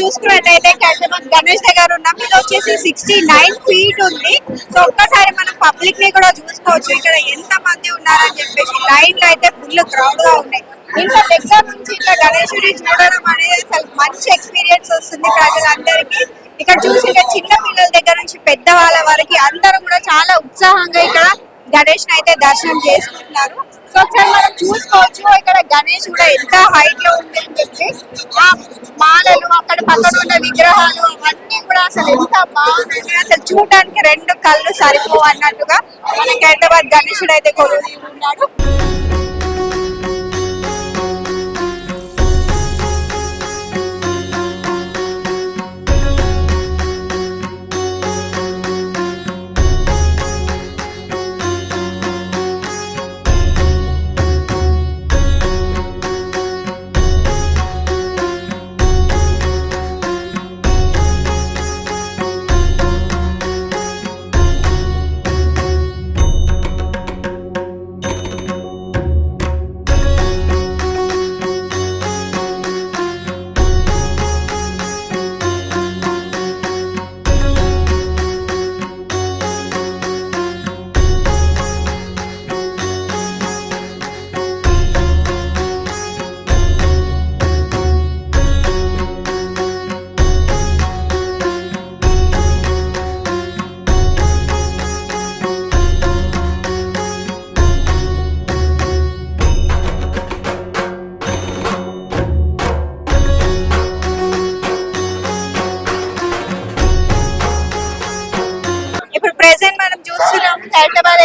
చూసుకున్నట్టయితే కైలాబాద్ గణేష్ దగ్గర ఉన్నాం. ఇది వచ్చేసి సిక్స్టీ నైన్ ఫీట్ ఉంది. సో ఒక్కసారి మనం పబ్లిక్ని కూడా చూసుకోవచ్చు. ఇక్కడ ఎంత మంది ఉన్నారని చెప్పేసి లైన్లో అయితే ఫుల్ క్రౌడ్గా ఉన్నాయి. ఇంకా దగ్గర నుంచి ఇట్లా గణేశుడి చూడడం అనేది అసలు మంచి ఎక్స్పీరియన్స్ వస్తుంది ప్రజలందరికీ. ఇక్కడ చూసి ఇక్కడ చిన్న పిల్లల దగ్గర నుంచి పెద్ద వాళ్ళ వరకు అందరూ కూడా చాలా ఉత్సాహంగా ఇక్కడ గణేష్ అయితే దర్శనం చేసుకుంటున్నారు. సో ఒకసారి మనం చూసుకోవచ్చు. ఇక్కడ గణేష్ కూడా ఎంత హైట్లో ఉంది అని చెప్పి. ఆ అక్కడ పక్కన ఉన్న విగ్రహాలు అవన్నీ కూడా అసలు ఎంత బాగున్నాయి. అసలు చూడడానికి రెండు కళ్ళు సరిపోవు అన్నట్టుగా మనకి హైదరాబాద్ గణేశుడు అయితే కొలువు ఉన్నాడు.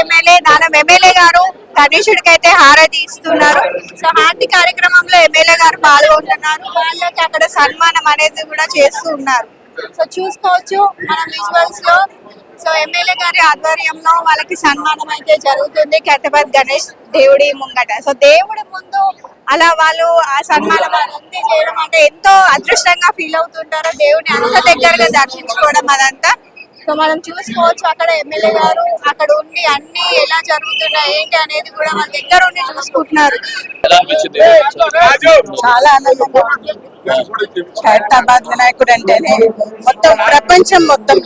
ఎమ్మెల్యే దానం ఎమ్మెల్యే గారు గణేశుడికి అయితే హారతి ఇస్తున్నారు. సో హారతి కార్యక్రమంలో ఎమ్మెల్యే గారు పాల్గొంటున్నారు. వాళ్ళకి అక్కడ సన్మానం అనేది కూడా చేస్తూ ఉన్నారు. సో చూసుకోవచ్చు మన విజువల్స్లో. సో ఎమ్మెల్యే గారి ఆధ్వర్యంలో వాళ్ళకి సన్మానం అయితే జరుగుతుంది. హైదరాబాద్ గణేష్ దేవుడి ముంగట. సో దేవుడి ముందు అలా వాళ్ళు ఆ సన్మానం అదంతా చేయడం అంటే ఎంతో అదృష్టంగా ఫీల్ అవుతుంటారు. దేవుడిని అంత దగ్గరగా దర్శించుకోవడం అదంతా. సో మనం చూసుకోవచ్చు అక్కడ ఎమ్మెల్యే గారు అక్కడ ఉండి అన్ని ఎలా జరుగుతున్నాయి ఏంటి అనేది కూడా మన దగ్గర ఉండి చూసుకుంటున్నారు. చాలా ఆనందంగా ఖైరతాబాద్ వినాయకుడు అంటేనే మొత్తం ప్రపంచం మొత్తం.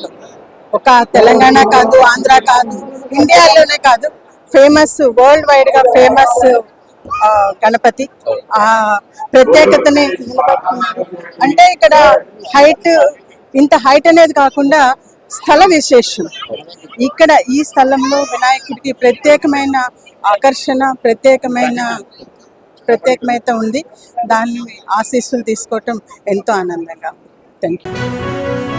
ఒక తెలంగాణ కాదు ఆంధ్ర కాదు ఇండియాలోనే కాదు ఫేమస్ వరల్డ్ వైడ్గా ఫేమస్ గణపతి. ఆ ప్రత్యేకతని నిలబెట్టుకున్నారు. అంటే ఇక్కడ హైట్ ఇంత హైట్ అనేది కాకుండా స్థల విశేషం. ఇక్కడ ఈ స్థలంలో వినాయకుడికి ప్రత్యేకమైన ఆకర్షణ ప్రత్యేకమైన ప్రత్యేకమైతే ఉంది. దాన్ని ఆశీస్సులు తీసుకోవటం ఎంతో ఆనందంగా. Thank you